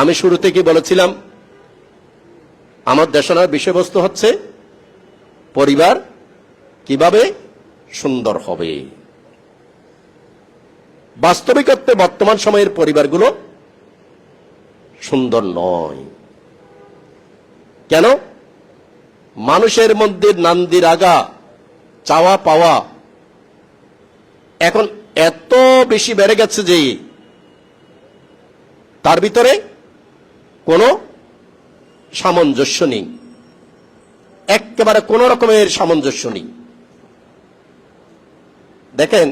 আমি শুরু থেকে বলেছিলাম? আমার দেশনার বিষয়বস্তু হচ্ছে পরিবার কীভাবে সুন্দর হবে। বাস্তবিকত্বে বর্তমান সময়ের পরিবারগুলো সুন্দর নয়। কেন? মানুষের মধ্যে নান্দির আগা, চাওয়া পাওয়া এখন এত বেশি বেড়ে গেছে যে তার ভিতরে কোনো সামঞ্জস্য নেই। একেবারে কোন রকমের সামঞ্জস্য নেই। দেখেন,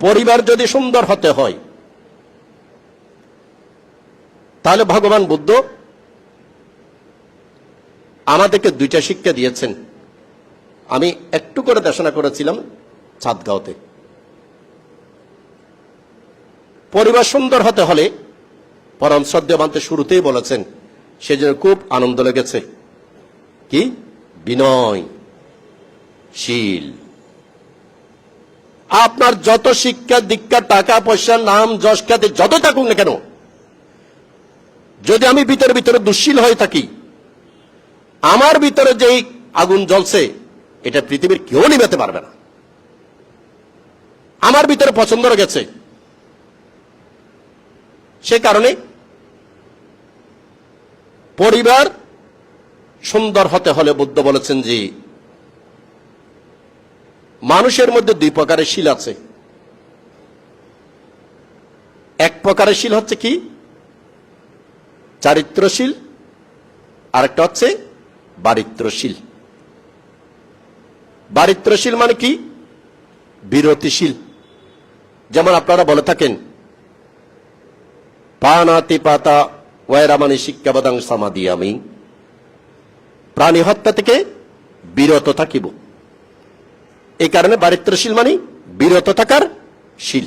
পরিবার যদি সুন্দর হতে হয়, তাহলে ভগবান বুদ্ধ আমাদেরকে দুইটা শিক্ষা দিয়েছেন। আমি একটু করে দেশনা করেছিলাম চাঁদগাঁওতে। পরিবার সুন্দর হতে হলে পরম শ্রদ্ধেয়বান্তে শুরুতেই বলেছেন সেজন্য খুব আনন্দ লেগেছে। কি? বিনয়, শীল। আপনার যত শিক্ষা, দীক্ষা, টাকা, পয়সা, নাম, যশ খ্যাতি, যত থাকুক না কেন, যদি আমি ভিতরে ভিতরে দুশ্শীল হয়ে থাকি, আমার ভিতরে যেই আগুন জ্বলছে, এটা পৃথিবীর কেউ নিভাতে পারবে না। আমার ভিতরে পছন্দ গেছে সে কারণে পরিবার সুন্দর হতে হলে বুদ্ধ বলেছেন যে, মানুষের মধ্যে দুই প্রকারের শিল আছে। এক প্রকারের শিল হচ্ছে কি? চারিত্রশীল, আরেকটা হচ্ছে বারিত্রশীল। বারিত্রশীল মানে কি? বিরতিশীল। যেমন আপনারা বলে থাকেন পানাতি পাতা ওয়রামানি শিক্ষাবাদাং সামাদি আমি প্রাণী হত্যা থেকে বিরত থাকিব। এই কারণে বারিত্রশীল মানে বিরত থাকার শীল।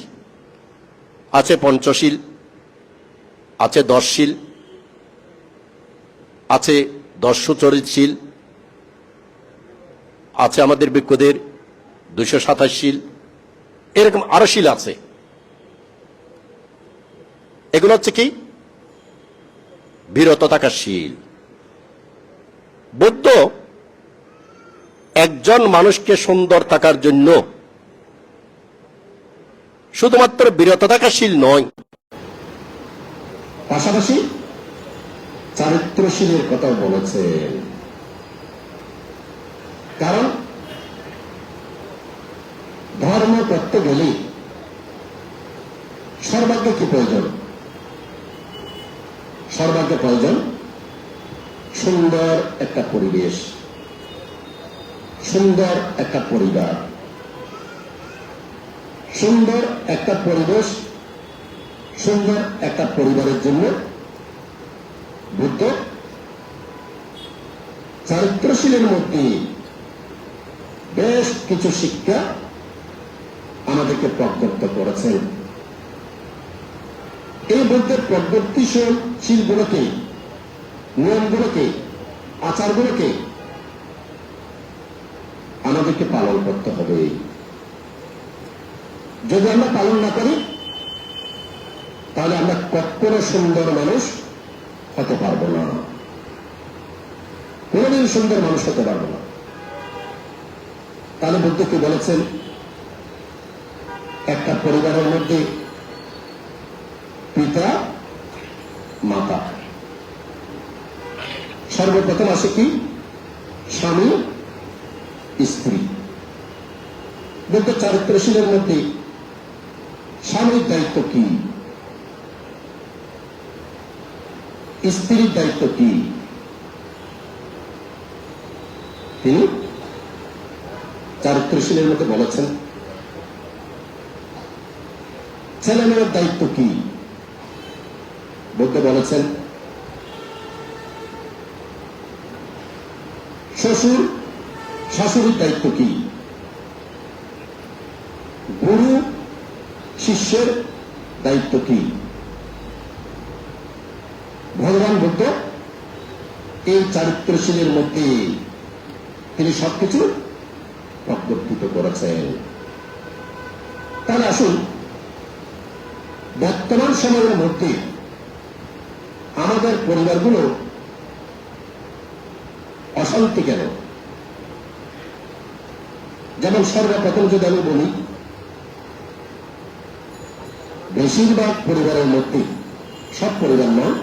আছে পঞ্চশীল, আছে দশশীল, আছে দর্শচরিতশীল আছে আমাদের বিজ্ঞদের দুশো সাতাশ শিল এরকম আরও শিল আছে। এগুলো হচ্ছে কি? বিরত থাকার শীল বুদ্ধ একজন মানুষকে সুন্দর থাকার জন্য শুধুমাত্র বিরত থাকার শীল নয়, পাশাপাশি চারিত্রশীলের কথাও বলেছেন। কারণ ধর্ম করতে গেলে সর্বাগ্য কি প্রয়োজন? সর্বাগ্য প্রয়োজন সুন্দর একটা পরিবেশ। সুন্দর একটা পরিবার। সুন্দর একটা পরিবেশ, সুন্দর একটা পরিবারের জন্য বুদ্ধ চারিত্রশীলের মধ্যে বেশ কিছু শিক্ষা আমাদেরকে প্রজ্ঞপ্ত করেছেন। এই বুদ্ধের প্রজ্ঞপ্তিশীল শিলগুলোকে, নিয়মগুলোকে, আচারগুলোকে আমাদেরকে পালন করতে হবে। যদি আমরা পালন না করি, তাহলে আমরা কখনো সুন্দর মানুষ হতে পারব না। কোনদিন সুন্দর মানুষ হতে পারব না। তাহলে বুদ্ধ কি বলেছেন? একটা পরিবারের মধ্যে পিতা, মাতা। সর্বপ্রথম আসে কি? স্বামী, স্ত্রী। বুদ্ধ চারিত্রশীলের মধ্যে স্বামীর দায়িত্ব কি? স্ত্রীর দায়িত্ব কি? তিনি চারিত্রশীলের মধ্যে বলেছেন। ছেলেমেয়ের দায়িত্ব কি? বুদ্ধ বলেছেন শ্বশুর, শাশুড়ির দায়িত্ব কি? গুরু, শিষ্যের দায়িত্ব কি? ভগবান বুদ্ধ এই চারিত্রশীলের মধ্যে তিনি সবকিছু প্রজ্ঞপ্তিত করেছেন। তাহলে আসুন, বর্তমান সময়ের মধ্যে আমাদের পরিবারগুলো অশান্তি কেন? যেমন সর্বপ্রথম যদি আমি বলি, বেশিরভাগ পরিবারের মধ্যে, সব পরিবার নয়,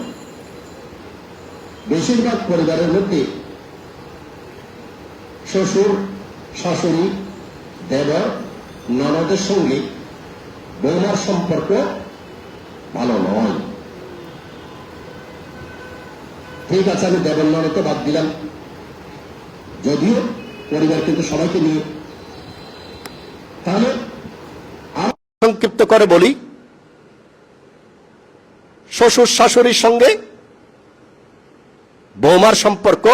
বেশিরভাগ পরিবারের মধ্যে শ্বশুর, শাশুড়ি দেবর ননদের সঙ্গে বৌমার সম্পর্ক ভালো নয়। ঠিক আছে, আমি দেবর ননদকে বাদ দিলাম। যদিও পরিবার কিন্তু সবাইকে নিয়ে তাহলে সংক্ষিপ্ত করে বলি। শ্বশুর শাশুড়ির সঙ্গে বৌমার সম্পর্ক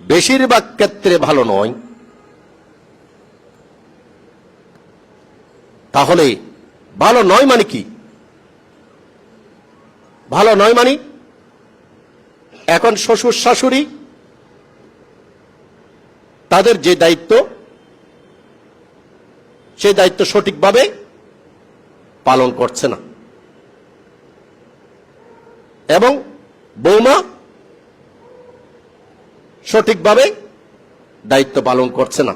বেশিরভাগ ক্ষেত্রে ভালো নয়। তাহলে ভালো নয় মানে কি? ভালো নয় মানে এখন শ্বশুর শাশুড়ি, তাদের যে দায়িত্ব সেই দায়িত্ব সঠিকভাবে পালন করছে না। এবং বৌমা সঠিকভাবে দায়িত্ব পালন করছে না।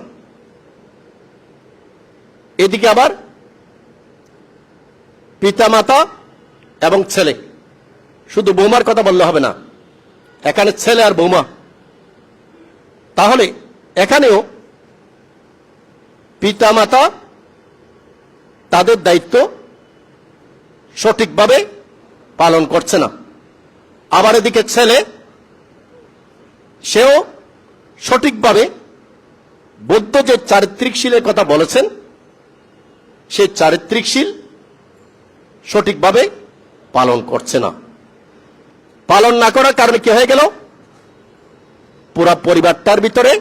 এদিকে আবার পিতামাতা এবং ছেলে, শুধু বৌমার কথা বললে হবে না এখানে ছেলে আর বৌমা। তাহলে এখানেও পিতামাতা তাদের দায়িত্ব সঠিকভাবে পালন করছে না। আবার এদিকে ছেলে, সেও সঠিকভাবে বৌদ্ধ যে চারিত্রিক শীলের কথা বলেছেন সেই চারিত্রিক শীল সঠিকভাবে পালন করছে না। পালন না করার কারণে কি হয়ে গেল? পুরা পরিবারটার ভিতরে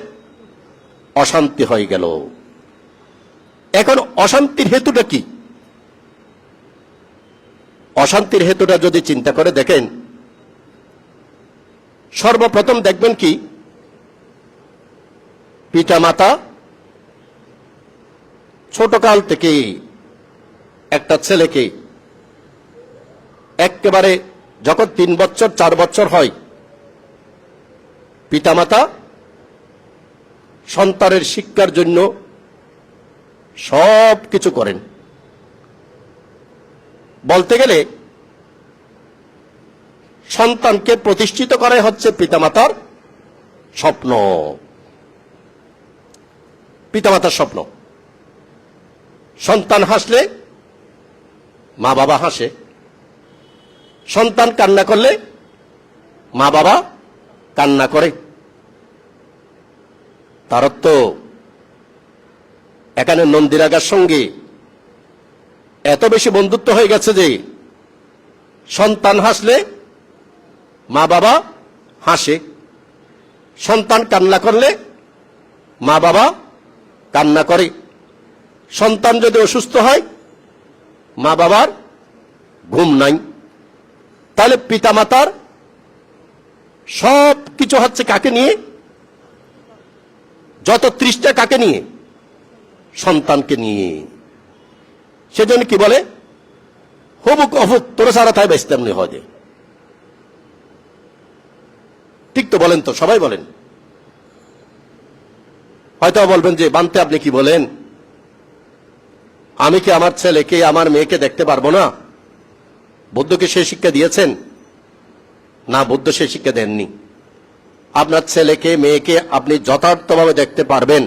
অশান্তি হয়ে গেল। এখন অশান্তির হেতুটা কি? অশান্তির হেতুটা যদি চিন্তা করে দেখেন, সর্বপ্রথম দেখবেন কি পিতা মাতা ছোটকাল থেকে একটা ছেলেকে একেবারে যখন তিন বছর, চার বছর হয়, পিতামাতা সন্তানের শিক্ষার জন্য সব কিছু করেন। বলতে গেলে, সন্তানকে প্রতিষ্ঠিত করাই হচ্ছে পিতামাতার স্বপ্ন। পিতামাতার স্বপ্ন। সন্তান হাসলে মা বাবা হাসে। সন্তান কান্না করলে মা বাবা কান্না করে। তার তো এখানে নন্দিরাগার সঙ্গে এত বেশি বন্ধুত্ব হয়ে গেছে যে সন্তান হাসলে মা বাবা হাসে। সন্তান কান্না করলে মা বাবা কান্না করে। সন্তান যদি অসুস্থ হয়, মা বাবার ঘুম নাই। তাহলে পিতামাতার সব কিছু হচ্ছে কাকে নিয়ে? যত তৃষ্টা কাকে নিয়ে? সন্তানকে নিয়ে। সেজন্য কি বলে? হবুক অফুক তোর সারা তাই বেশ তেমনি হয় যে। ঠিক তো বলেন তো, সবাই বলেন। হয়তো বলবেন যে, বানতে আপনি কি বলেন? আমি কি আমার ছেলেকে, আমার মেয়েকে দেখতে পারব না? বুদ্ধকে সেই শিক্ষা দিয়েছেন? না, বুদ্ধ সেই শিক্ষা দেননি। আপনার ছেলেকে, মেয়েকে আপনি যথার্থভাবে দেখতে পারবেন।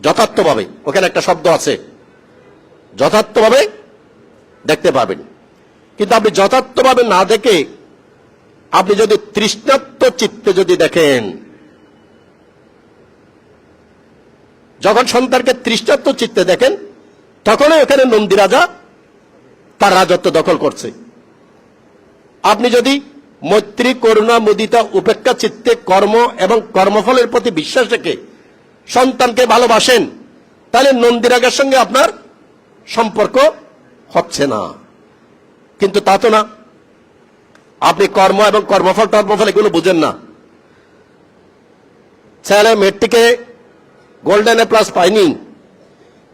যথার্থভাবে, ওখানে একটা শব্দ আছে। যথার্থভাবে দেখতে পাবেন কিন্তু আপনি যথার্থভাবে না দেখে, আপনি যদি তৃষ্ণাত্ম চিত্তে যদি দেখেন, যখন সন্তানকে তৃষ্ণাত্ম চিত্তে দেখেন, তখনই ওখানে নন্দী রাজা তার রাজত্ব দখল করছে। আপনি যদি মৈত্রী, করুণা, মুদিতা, উপেক্ষা, চিত্তে, কর্ম এবং কর্মফলের প্রতি বিশ্বাস রেখে সন্তানকে ভালোবাসেন, তাহলে নন্দিরাগের সঙ্গে আপনার সম্পর্ক হচ্ছে না। কিন্তু তা তো না। আপনি কর্ম এবং কর্মফল টর্মফল এগুলো বুঝেন না। ছেলে মেয়েটিকে গোল্ডেন এ প্লাস পায়নি।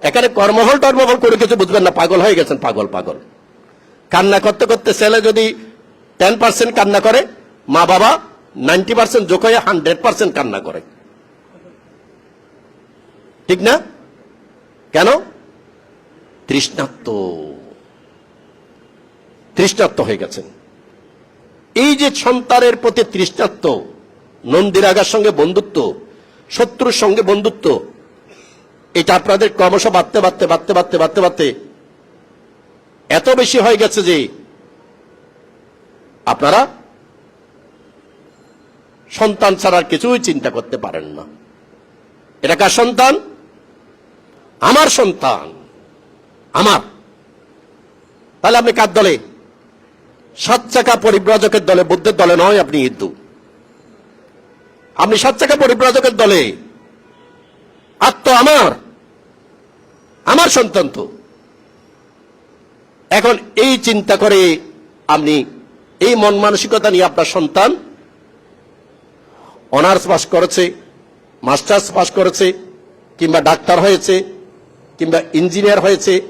এখানে কর্মহল টর্মহল করে কিছু বুঝবেন না, পাগল হয়ে গেছেন, পাগল পাগল। কান্না করতে করতে ছেলে যদি টেন পার্সেন্ট কান্না করে, মা বাবা নাইনটি পার্সেন্ট যোগ হয়ে হান্ড্রেড পার্সেন্ট কান্না করে। ঠিক না? কেন? তৃষ্ণাত্ম তৃষ্ণাত্ম হয়ে গেছেন। এই যে সন্তানের প্রতি তৃষ্ণাত্ম নন্দিরাগার সঙ্গে বন্ধুত্ব, শত্রুর সঙ্গে বন্ধুত্ব এটা আপনাদের ক্রমশ বাড়তে বাড়তে বাড়তে বাড়তে বাড়তে বাড়তে। এত বেশি হয়ে গেছে যে আপনারা সন্তান ছাড়া আর কিছুই চিন্তা করতে পারেন না। এটা কার সন্তান? আমার সন্তান। আমার। তাহলে আপনি কার দলে? সাত চাকা পরিব্রাজকের দলে, বুদ্ধের দলে নয় আপনি হিন্দু। আপনি সাত চাকা পরিব্রাজকের দলে তো আমার। আমার সন্তান তো। এখন এই চিন্তা করে আপনি এই মন মানসিকতা নিয়ে আপনার সন্তান অনার্স পাস করেছে, মাস্টার্স পাস করেছে, কিংবা ডাক্তার হয়েছে, কিংবা ইঞ্জিনিয়ার হয়েছে,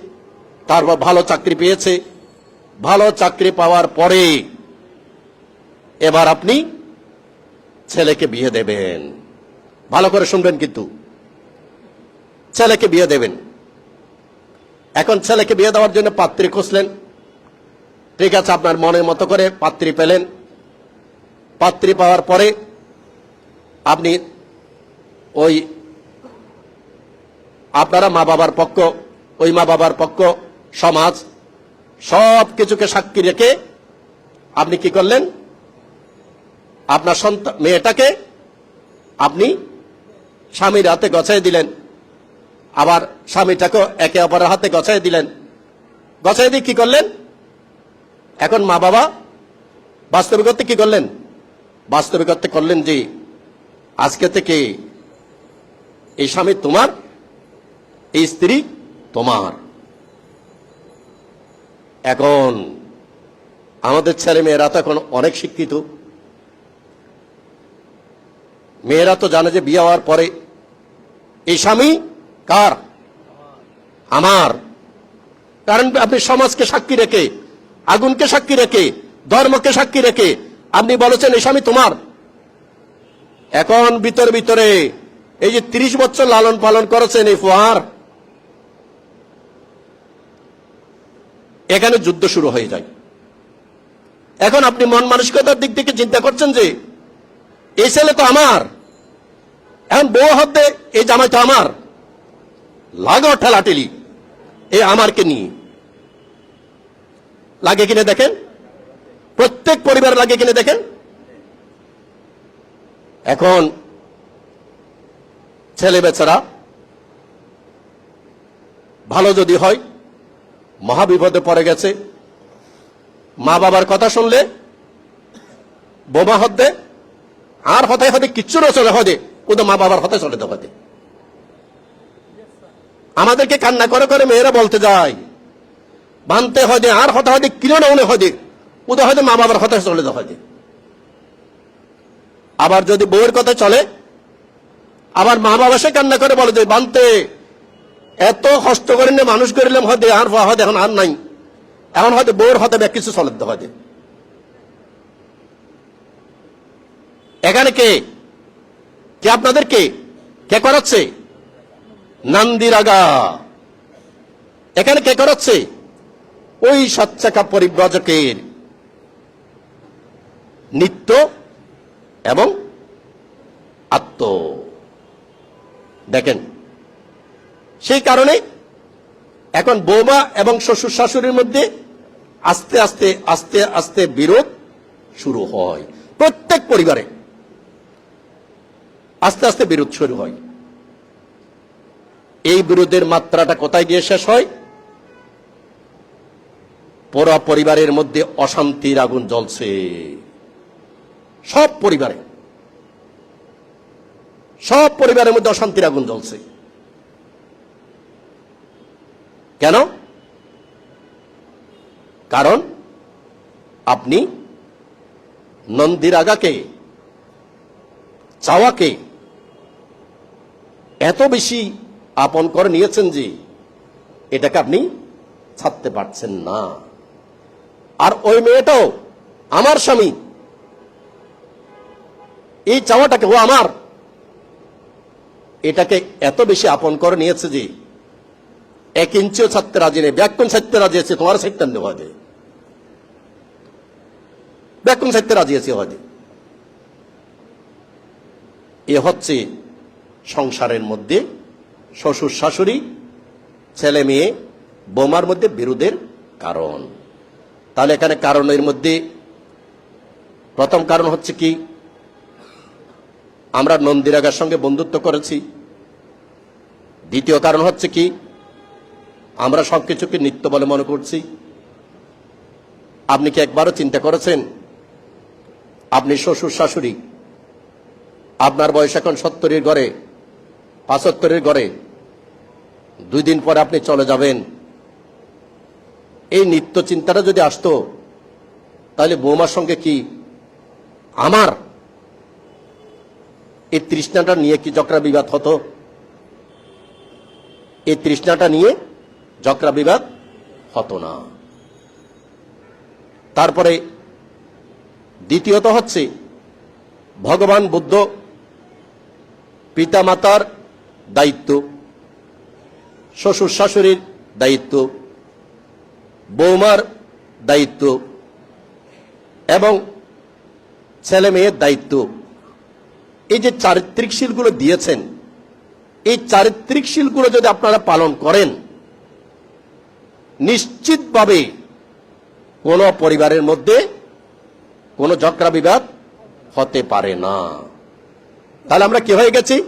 তারপর ভালো চাকরি পেয়েছে। ভালো চাকরি পাওয়ার পরে এবার আপনি ছেলেকে বিয়ে দেবেন। ভালো করে শুনবেন কিন্তু। ছেলেকে বিয়ে দেবেন। এখন ছেলেকে বিয়ে দেওয়ার জন্য পাত্রী খুঁজলেন। ঠিক আছে, আপনার মনের মতো করে পাত্রী পেলেন। পাত্রী পাওয়ার পরে আপনি ওই আপনারা মা বাবার পক্ষ, ওই মা বাবার পক্ষ, সমাজ, সব কিছুকে সাক্ষী রেখে আপনি কি করলেন? আপনার সন্তান, মেয়েটাকে আপনি স্বামীর হাতে গছাই দিলেন। আবার স্বামীটাকেও একে অপরের হাতে গছাই দিলেন। গছাই দিয়ে কি করলেন? এখন মা বাবা বাস্তবিকতে কি করলেন? বাস্তবিকতে করলেন যে, আজকে থেকে এই স্বামী তোমার, এই স্ত্রী তোমার। এখন আমাদের ছেলে মেয়েরা তো এখন অনেক শিক্ষিত। মেয়েরা তো জানে যে বিয়ে হওয়ার পরে এই স্বামী কার? আমার। কারণ আপনি সমাজকে সাক্ষী রেখে, আগুনকে সাক্ষী রেখে, ধর্মকে সাক্ষী রেখে আপনি বলেছেন, এই স্বামী তোমার। এখন ভিতরে ভিতরে এই যে তিরিশ বছর লালন পালন করেছেন এই ফোয়ার, এখানে যুদ্ধ শুরু হয়ে যায়। এখন আপনি মন মানসিকতার দিক থেকে চিন্তা করছেন যে, এই ছেলে তো আমার। এখন বউ হতে এই জামাই তো আমার। লাগো ঠেলাটেলি এই আমারকে নিয়ে। লাগে কিনে দেখেন? প্রত্যেক পরিবার লাগে কিনে দেখেন? এখন ছেলে বেচারা ভালো যদি হয়, মহাবিপদে পড়ে গেছে। মা বাবার কথা শুনলে, বোমা হতে আর হতে হতে কিচ্ছু না চলে হতে কিন্তু মা বাবার হতে চলে তো হতে। আমাদেরকে কান্না করে করে মেয়েরা বলতে যায়, বানতে হয় আর হতে হতে কিলো না উনি হয় উদয় হয়তো মা বাবার কথা চলে হয় আবার যদি বউয়ের কথা চলে, আবার মা বাবা সে কান্না করে বলে যে, বানতে, এত কষ্ট করে নিয়ে মানুষ করিলাম হয়তো আর হয়তো এখন আর নাই। এখন হয়তো বউয়ের হতে ব্যাগ কিছু চলে দেওয়া হয় এখানে কে? কে আপনাদেরকে কে করাচ্ছে? নান্দিরাগা। এখানে কে করাচ্ছে? ওই সাতচাকা পরিব্রজকের নিত্য এবং আত্ম। দেখেন, সেই কারণে এখন বৌমা এবং শ্বশুর শাশুড়ির মধ্যে আস্তে আস্তে আস্তে আস্তে বিরোধ শুরু হয়। প্রত্যেক পরিবারে আস্তে আস্তে বিরোধ শুরু হয়। এই বিরোধের মাত্রাটা কোথায় গিয়ে শেষ হয়? পুরো পরিবারের মধ্যে অশান্তির আগুন জ্বলছে। সব পরিবারে। সব পরিবারের মধ্যে অশান্তির আগুন জ্বলছে। কেন? কারণ আপনি নন্দিরাগাকে, চাওয়াকে এত বেশি আপন করে নিয়েছেন যে এটাকে আপনি ছাড়তে পারছেন না। আর ওই মেয়েটাও আমার স্বামী। এই চাওয়াটাকে ও আমার। এটাকে এত বেশি আপন করে নিয়েছে যে এক ইঞ্চিও ছাড়তে রাজি নেই। ব্যাকুণ ছাড়তে রাজি আছে তোমার সাইডটা নেওয়া যায় ব্যাকুণ ছাড়তে রাজি আছে হয়তো এ হচ্ছে সংসারের মধ্যে শ্বশুর শাশুড়ি, ছেলে মেয়ে, বোমার মধ্যে বিরোধের কারণ। তাহলে এখানে কারণের মধ্যে প্রথম কারণ হচ্ছে কি? আমরা নন্দিরাগার সঙ্গে বন্ধুত্ব করেছি। দ্বিতীয় কারণ হচ্ছে কি? আমরা সবকিছুকে নিত্য বলে মনে করছি। আপনি কি একবারও চিন্তা করেছেন? আপনি শ্বশুর শাশুড়ি, আপনার বয়স এখন সত্তরের ঘরে। পাঁচাত্তরের ঘরে দুই দিন পরে আপনি চলে যাবেন। এই নিত্য চিন্তাটা যদি আসতো, তাহলে বৌমার সঙ্গে কি আমার এই তৃষ্ণাটা নিয়ে কি জকরা বিবাদ হতো? এই তৃষ্ণাটা নিয়ে জকরা বিবাদ হতো না। তারপরে দ্বিতীয়ত হচ্ছে, ভগবান বুদ্ধ পিতামাতার দায়িত্ব। শ্বশুর শাশুড়ির দায়িত্ব। বৌমার দায়িত্ব। এবং ছেলে মেয়ের দায়িত্ব। এই যে চারিত্রিক শিলগুলো দিয়েছেন, এই চারিত্রিক শিলগুলো যদি আপনারা পালন করেন, নিশ্চিতভাবে কোন পরিবারের মধ্যে কোনো ঝগড়া বিবাদ হতে পারে না। তাহলে আমরা কি হয়ে গেছি?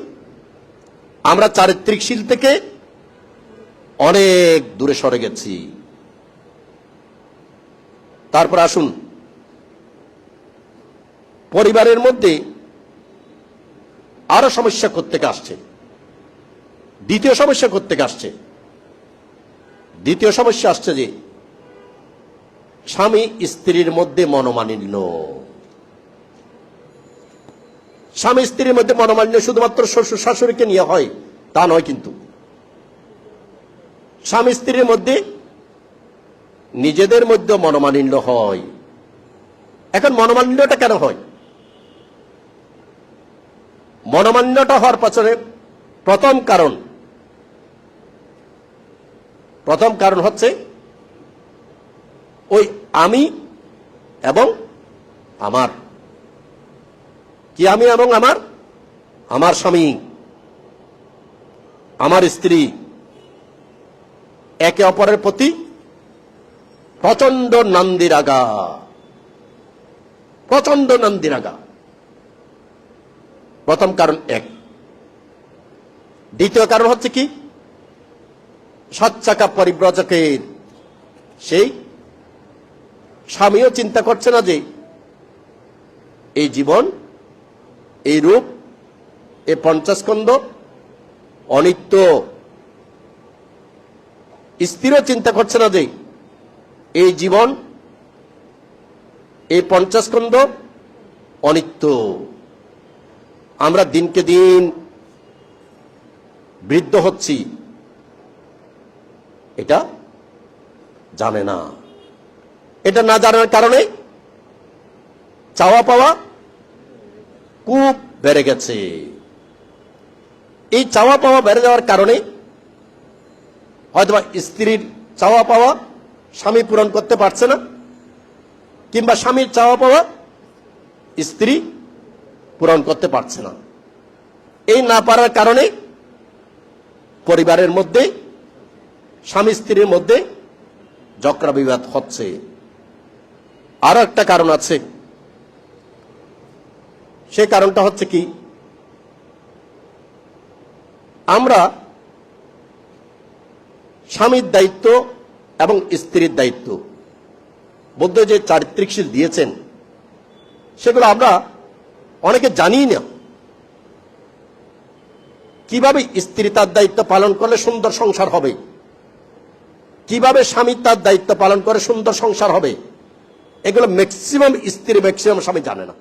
আমরা চারিত্রিক শিল থেকে অনেক দূরে সরে গেছি। তারপর আসুন। পরিবারের মধ্যে আরও সমস্যা থেকে আসছে? দ্বিতীয় সমস্যা থেকে আসছে? দ্বিতীয় সমস্যা আসছে যে, স্বামী স্ত্রীর মধ্যে মনোমালিন্য। স্বামী স্ত্রীর মধ্যে মনোমালিন্য শুধুমাত্র শ্বশুর শাশুড়িকে নিয়ে হয়, তা নয় কিন্তু। স্বামী স্ত্রীর মধ্যে নিজেদের মধ্যে মনোমালিন্য হয়। এখন মনোমালিন্যটা কেন হয়? মনোমালিন্যটা হওয়ার পেছনে প্রথম কারণ প্রথম কারণ হচ্ছে ওই আমি এবং আমার। কি আমি এবং আমার? আমার স্বামী, আমার স্ত্রী, একে অপরের প্রতি প্রচণ্ড নান্দিরাগা। প্রচণ্ড নান্দিরাগা। প্রথম কারণ এক। দ্বিতীয় কারণ হচ্ছে কি? সচ্চাকা পরিব্রজকের সেই স্বামীও চিন্তা করছে না যে এই জীবন এই রূপ এই পঞ্চাস্কন্দ অনিত্য। স্ত্রীও চিন্তা করছে না যে এই জীবন, এই পঞ্চাস্কন্দ অনিত্য। আমরা দিনকে দিন বৃদ্ধ হচ্ছি। এটা জানে না। এটা না জানার কারণে চাওয়া পাওয়া খুব বেড়ে গেছে। এই চাওয়া পাওয়া বেড়ে যাওয়ার কারণে হয়তোবা স্ত্রীর চাওয়া পাওয়া স্বামী পূরণ করতে পারছে না, কিংবা স্বামীর চাওয়া পাওয়া স্ত্রী পূরণ করতে পারছে না। এই না পারার কারণে পরিবারের মধ্যে, স্বামী স্ত্রীর মধ্যে জকরা বিবাদ হচ্ছে। আরও একটা কারণ আছে। সে কারণটা হচ্ছে কি? আমরা স্বামীর দায়িত্ব এবং স্ত্রীর দায়িত্ব। বুদ্ধ যে চারিত্রিক শীল দিয়েছেন, সেগুলো আমরা অনেকে জানি না। কীভাবে স্ত্রী তার দায়িত্ব পালন করলে সুন্দর সংসার হবে? কীভাবে স্বামী তার দায়িত্ব পালন করে সুন্দর সংসার হবে? এগুলো ম্যাক্সিমাম স্ত্রী ম্যাক্সিমাম স্বামী জানে না।